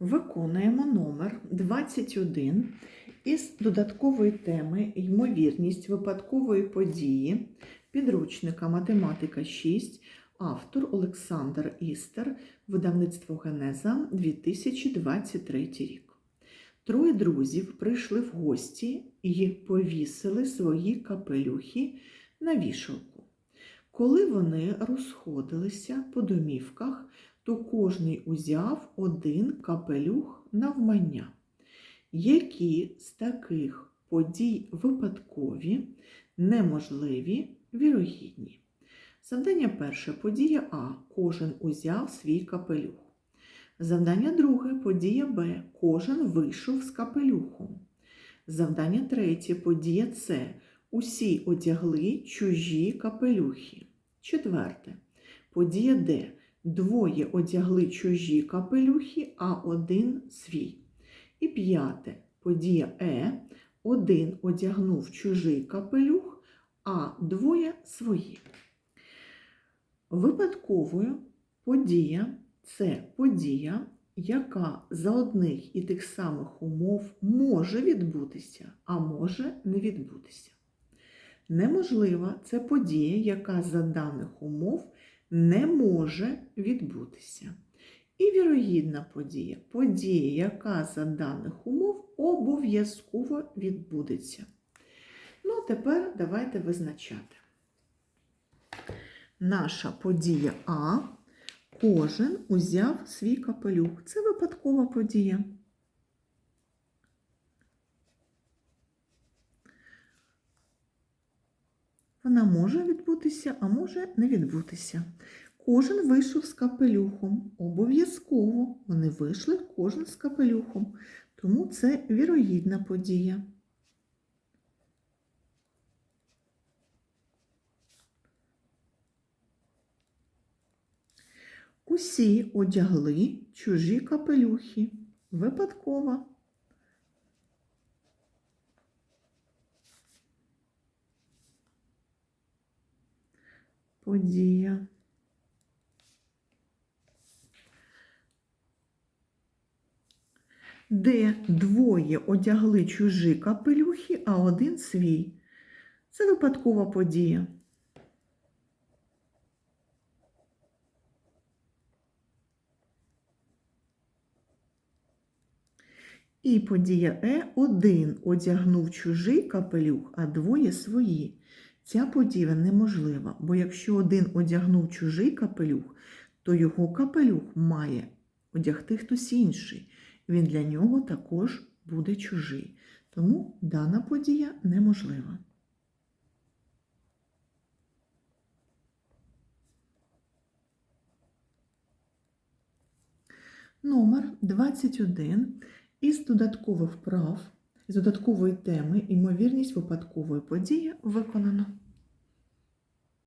Виконуємо номер 21 із додаткової теми Ймовірність випадкової події підручника Математика 6, автор Олександр Істер, видавництво Генеза 2023 рік. Троє друзів прийшли в гості і повісили свої капелюхи на вішалку. Коли вони розходилися по домівках, то кожний узяв один капелюх навмання. Які з таких подій випадкові, неможливі, вірогідні? Завдання перше подія А. Кожен узяв свій капелюх. Завдання друге подія Б. Кожен вийшов з капелюхом. Завдання третє подія С. Усі одягли чужі капелюхи. Четверте. Подія Д. Двоє одягли чужі капелюхи, а один свій. І п'яте. Подія Е. Один одягнув чужий капелюх, а двоє свої. Випадковою подія це подія, яка за одних і тих самих умов може відбутися, а може не відбутися. Неможлива це подія, яка за даних умов не може відбутися. І вірогідна подія подія, яка за даних умов обов'язково відбудеться. Ну, а тепер давайте визначати. Наша подія А. Кожен узяв свій капелюх. Це випадкова подія. Вона може відбутися, а може не відбутися. Кожен вийшов з капелюхом. Обов'язково вони вийшли кожен з капелюхом. Тому це вірогідна подія. Усі одягли чужі капелюхи. Випадкова. Подія. Де двоє одягли чужі капелюхи, а один свій. Це випадкова подія. І подія Е один одягнув чужий капелюх, а двоє свої. Ця подія неможлива, бо якщо один одягнув чужий капелюх, то його капелюх має одягти хтось інший. Він для нього також буде чужий. Тому дана подія неможлива. Номер 21 із додаткових вправ, з додаткової теми Імовірність випадкової події виконано.